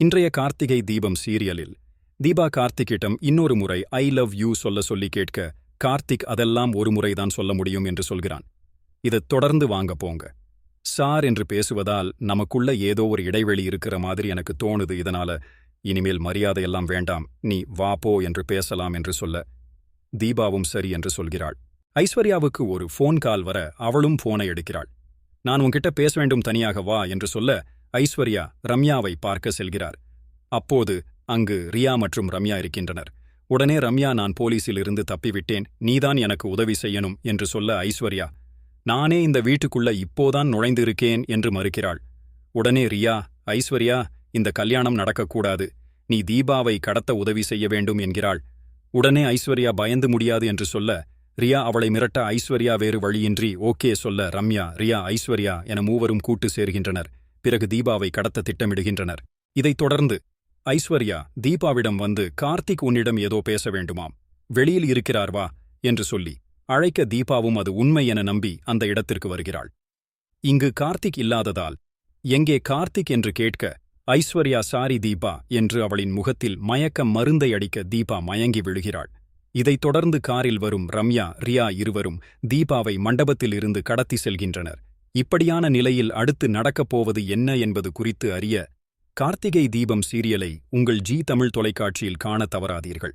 இன்றைய கார்த்திகை தீபம் சீரியலில் தீபா கார்த்திகிடம் இன்னொரு முறை ஐ லவ் யூ சொல்ல சொல்லி கேட்க கார்த்திக் அதெல்லாம் ஒரு முறைதான் சொல்ல முடியும் என்று சொல்கிறான். இது தொடர்ந்து வாங்க போங்க. சார் என்று பேசுவதால் நமக்குள்ள ஏதோ ஒரு இடைவெளி இருக்கிற மாதிரி எனக்கு தோணுது. இதனால இனிமேல் மரியாதையெல்லாம் வேண்டாம். நீ வா போ என்று பேசலாம் என்று சொல்ல தீபாவும் சரி என்று சொல்கிறாள். ஐஸ்வர்யாவுக்கு ஒரு ஃபோன் கால் வர அவளும் போனை எடுக்கிறாள். நான் உன்கிட்ட பேச வேண்டும் தனியாக வா என்று சொல்ல ஐஸ்வர்யா ரம்யாவை பார்க்க செல்கிறார். அப்போது அங்கு ரியா மற்றும் ரம்யா இருக்கின்றனர். உடனே ரம்யா நான் போலீஸில் இருந்து தப்பிவிட்டேன். நீதான் எனக்கு உதவி செய்யணும் என்று சொல்ல ஐஸ்வர்யா நானே இந்த வீட்டுக்குள்ள இப்போதான் நுழைந்திருக்கேன் என்று மறுக்கிறாள். உடனே ரியா ஐஸ்வர்யா இந்த கல்யாணம் நடக்கக்கூடாது. நீ தீபாவை கடத்த உதவி செய்ய வேண்டும் என்கிறாள். உடனே ஐஸ்வர்யா பயந்து முடியாது என்று சொல்ல ரியா அவளை மிரட்ட ஐஸ்வர்யா வேறு வழியின்றி. ஓகே சொல்ல ரம்யா ரியா ஐஸ்வர்யா என மூவரும் கூட்டு சேர்கின்றனர். பிறகு தீபாவை கடத்த திட்டமிடுகின்றனர். இதைத் தொடர்ந்து ஐஸ்வர்யா தீபாவிடம் வந்து கார்த்திக் உன்னிடம் ஏதோ பேச வேண்டுமாம். வெளியில் இருக்கிறார் வா என்று சொல்லி அழைக்க தீபாவும் அது உண்மை என நம்பி அந்த இடத்திற்கு வருகிறாள். இங்கு கார்த்திக் இல்லாததால் எங்கே கார்த்திக் என்று கேட்க ஐஸ்வர்யா சாரி தீபா என்று அவளின் முகத்தில் மயக்க மருந்தை அடிக்க தீபா மயங்கி விழுகிறாள். இதைத் தொடர்ந்து காரில் வரும் ரம்யா ரியா இருவரும் தீபாவை மண்டபத்தில் இருந்து கடத்தி செல்கின்றனர். இப்படியான நிலையில் அடுத்து நடக்கப் போவது என்ன என்பது குறித்து அறிய கார்த்திகை தீபம் சீரியலை உங்கள் ஜி தமிழ் தொலைக்காட்சியில் காண தவறாதீர்கள்.